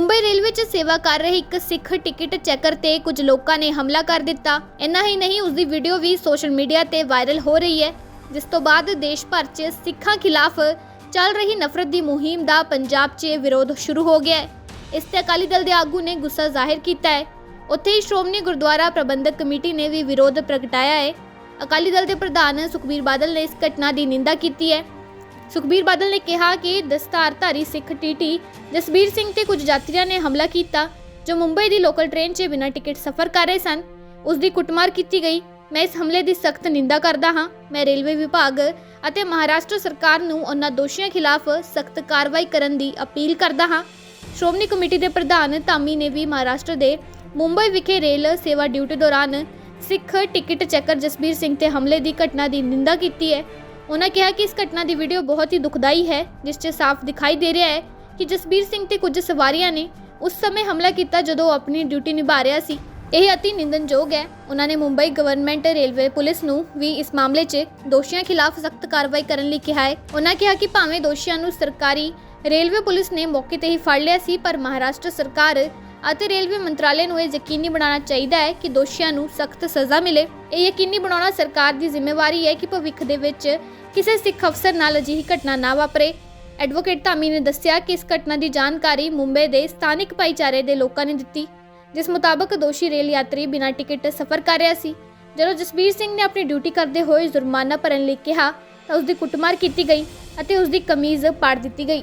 Mumbai railway 'ਚ ਸੇਵਾ ਕਰ ਰਹੇ ਇੱਕ ਸਿੱਖ ਟਿਕਟ ਚੈਕਰ ਤੇ ਕੁਝ ਲੋਕਾਂ ਨੇ ਹਮਲਾ ਕਰ ਦਿੱਤਾ। ਇੰਨਾ ਹੀ ਨਹੀਂ ਉਸ ਦੀ ਵੀਡੀਓ ਵੀ ਸੋਸ਼ਲ ਮੀਡੀਆ ਤੇ ਵਾਇਰਲ ਹੋ ਰਹੀ ਹੈ, ਜਿਸ ਤੋਂ ਬਾਅਦ ਦੇਸ਼ ਭਰ 'ਚ ਸਿੱਖਾਂ ਖਿਲਾਫ ਚੱਲ ਰਹੀ ਨਫ਼ਰਤ ਦੀ ਮੁਹਿੰਮ ਦਾ ਪੰਜਾਬ 'ਚ ਵਿਰੋਧ ਸ਼ੁਰੂ ਹੋ ਗਿਆ ਹੈ। ਇਸ ਤੇ ਅਕਾਲੀ ਦਲ ਦੇ ਆਗੂ ਨੇ ਗੁੱਸਾ ਜ਼ਾਹਿਰ ਕੀਤਾ ਹੈ। ਉੱਥੇ ਹੀ ਸ਼੍ਰੋਮਣੀ ਗੁਰਦੁਆਰਾ ਪ੍ਰਬੰਧਕ ਕਮੇਟੀ ਨੇ ਵੀ ਵਿਰੋਧ ਪ੍ਰਗਟਾਇਆ ਹੈ। ਅਕਾਲੀ ਦਲ ਦੇ ਪ੍ਰਧਾਨ ਸੁਖਬੀਰ ਬਾਦਲ ਨੇ ਇਸ ਘਟਨਾ ਦੀ ਨਿੰਦਾ ਕੀਤੀ ਹੈ। ਸੁਖਬੀਰ ਬਾਦਲ ਨੇ ਕਿਹਾ ਕਿ ਦਸਤਾਰਧਾਰੀ ਸਿੱਖ ਟੀਟੀ ਜਸਬੀਰ ਸਿੰਘ ਤੇ ਕੁਝ ਯਾਤਰੀਆਂ ਨੇ ਹਮਲਾ ਕੀਤਾ, ਜੋ ਮੁੰਬਈ ਦੀ ਲੋਕਲ ਟ੍ਰੇਨ 'ਚ ਬਿਨਾਂ ਟਿਕਟ ਸਫ਼ਰ ਕਰ ਰਹੇ ਸਨ। ਉਸ ਦੀ ਕੁੱਟਮਾਰ ਕੀਤੀ ਗਈ। ਮੈਂ ਇਸ ਹਮਲੇ ਦੀ ਸਖਤ ਨਿੰਦਾ ਕਰਦਾ ਹਾਂ। ਮੈਂ ਰੇਲਵੇ ਵਿਭਾਗ ਅਤੇ ਮਹਾਰਾਸ਼ਟਰ ਸਰਕਾਰ ਨੂੰ ਉਹਨਾਂ ਦੋਸ਼ੀਆਂ ਖਿਲਾਫ ਸਖਤ ਕਾਰਵਾਈ ਕਰਨ ਦੀ ਅਪੀਲ ਕਰਦਾ ਹਾਂ। ਸ਼੍ਰੋਮਣੀ ਕਮੇਟੀ ਦੇ ਪ੍ਰਧਾਨ ਧਾਮੀ ਨੇ ਵੀ ਮਹਾਰਾਸ਼ਟਰ ਦੇ ਮੁੰਬਈ ਵਿਖੇ ਰੇਲ ਸੇਵਾ ਡਿਊਟੀ ਦੌਰਾਨ ਸਿੱਖ ਟਿਕਟ ਚੈਕਰ ਜਸਬੀਰ ਸਿੰਘ ਤੇ ਹਮਲੇ ਦੀ ਘਟਨਾ ਦੀ ਨਿੰਦਾ ਕੀਤੀ ਹੈ। ਉਹਨਾਂ ਕਿਹਾ ਕਿ ਇਸ ਘਟਨਾ ਦੀ ਵੀਡੀਓ ਬਹੁਤ ਹੀ ਦੁਖਦਾਈ ਹੈ, ਜਿਸ 'ਚ ਸਾਫ਼ ਦਿਖਾਈ ਦੇ ਰਿਹਾ ਹੈ ਕਿ ਜਸਬੀਰ ਸਿੰਘ ਤੇ ਕੁਝ ਸਵਾਰੀਆਂ ਨੇ ਉਸ ਸਮੇਂ ਹਮਲਾ ਕੀਤਾ ਜਦੋਂ ਉਹ ਆਪਣੀ ਡਿਊਟੀ ਨਿਭਾ ਰਿਹਾ ਸੀ। ਇਹ ਅਤੀ ਨਿੰਦਨਯੋਗ ਹੈ। ਉਹਨਾਂ ਨੇ ਮੁੰਬਈ ਗਵਰਨਮੈਂਟ ਰੇਲਵੇ ਪੁਲਿਸ ਨੂੰ ਵੀ ਇਸ ਮਾਮਲੇ 'ਚ ਦੋਸ਼ੀਆਂ ਖਿਲਾਫ ਸਖਤ ਕਾਰਵਾਈ ਕਰਨ ਲਈ ਕਿਹਾ ਹੈ। ਉਹਨਾਂ ਕਿਹਾ ਕਿ ਭਾਵੇਂ ਦੋਸ਼ੀਆਂ ਨੂੰ ਸਰਕਾਰੀ ਰੇਲਵੇ ਪੁਲਿਸ ਨੇ ਮੌਕੇ ਤੇ ਹੀ ਫੜ ਲਿਆ ਸੀ, ਪਰ ਮਹਾਰਾਸ਼ਟਰ ਸਰਕਾਰ ਅਤੇ ਰੇਲਵੇ ਮੰਤਰਾਲੇ ਨੂੰ ਇਹ ਯਕੀਨੀ ਬਣਾਉਣਾ ਚਾਹੀਦਾ ਹੈ ਕਿ ਦੋਸ਼ੀਆਂ ਨੂੰ ਸਖਤ ਸਜ਼ਾ ਮਿਲੇ। ਇਹ ਯਕੀਨੀ ਬਣਾਉਣਾ ਸਰਕਾਰ ਦੀ ਜ਼ਿੰਮੇਵਾਰੀ ਹੈ ਕਿ ਭਵਿੱਖ ਦੇ ਵਿੱਚ ਕਿਸੇ ਸਿੱਖ ਅਫਸਰ ਨਾਲ ਅਜਿਹੀ ਘਟਨਾ ਨਾ ਵਾਪਰੇ। ਐਡਵੋਕੇਟ ਧਾਮੀ ਨੇ ਦੱਸਿਆ ਕਿ ਇਸ ਘਟਨਾ ਦੀ ਜਾਣਕਾਰੀ ਮੁੰਬਈ ਦੇ ਸਥਾਨਕ ਭਾਈਚਾਰੇ ਦੇ ਲੋਕਾਂ ਨੇ ਦਿੱਤੀ, ਜਿਸ ਮੁਤਾਬਕ ਦੋਸ਼ੀ ਰੇਲ ਯਾਤਰੀ ਬਿਨਾਂ ਟਿਕਟ ਸਫ਼ਰ ਕਰ ਰਿਹਾ ਸੀ। ਜਦੋਂ ਜਸਬੀਰ ਸਿੰਘ ਨੇ ਆਪਣੀ ਡਿਊਟੀ ਕਰਦੇ ਹੋਏ ਜੁਰਮਾਨਾ ਭਰਨ ਲਈ ਕਿਹਾ ਤਾਂ ਉਸ ਦੀ ਕੁੱਟਮਾਰ ਕੀਤੀ ਗਈ ਅਤੇ ਉਸ ਦੀ ਕਮੀਜ਼ ਪਾੜ ਦਿੱਤੀ ਗਈ।